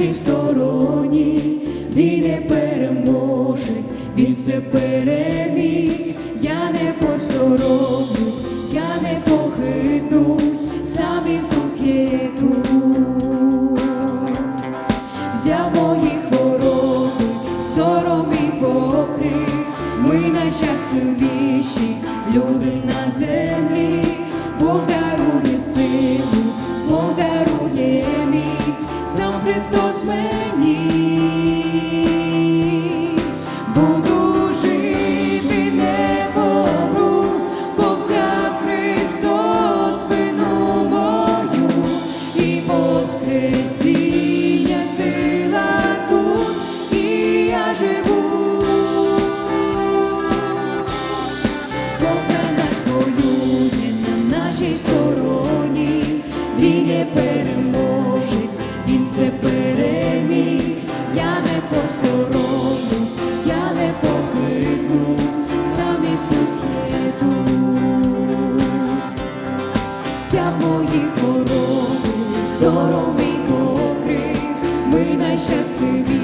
нашій стороні, він не переможець, він все переміг, я не посоромлюсь, я не похитнусь, сам Ісус є тут, взяв мої хвороби, сором і покрив, ми найщасливіші люди нашій стороні, він є переможець, він все переміг, я не посоромлюсь, я не похитнусь, сам Ісус є тут. Вся в моїй хороби, соромий покрив, ми найщасливі.